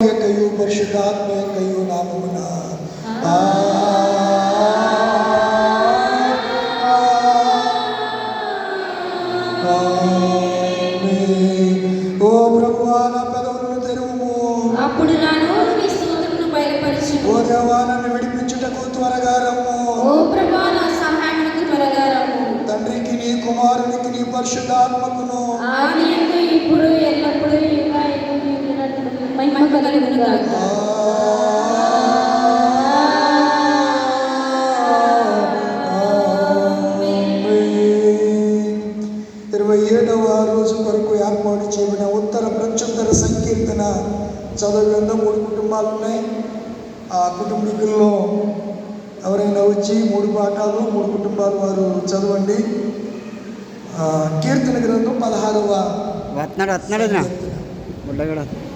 యొక్కయు పరిశుద్ధాత్మ యొక్కయు నామమున. ఓ ప్రభువా నా పెదవులను తెరువుము అప్పుడు నా నోరు నీ స్తోత్రమును ఓ దేవా నన్ను విడిపించుటకు త్వరగా రమ్ము ఓ ప్రభా నా సహాయమునకు త్వరగా రమ్ము. తండ్రికి నీ కుమారునికి నీ పరిశుద్ధాత్మకును। ఆదియందు ఇప్పుడు గాక ఇరవై ఏడవ రోజు కొరకు ఏర్పాటు చేయబడిన ఉత్తర ప్రత్యుత్తర సంకీర్తన చదవకుండా మూడు కుటుంబాలు ఉన్నాయి ఆ కుటుంబీకుల్లో ఎవరైనా వచ్చి మూడు పాఠాలు మూడు కుటుంబాలు వారు చదవండి. కీర్తన గ్రంథం పదహారవ వదినా. బుడ్డగాడు.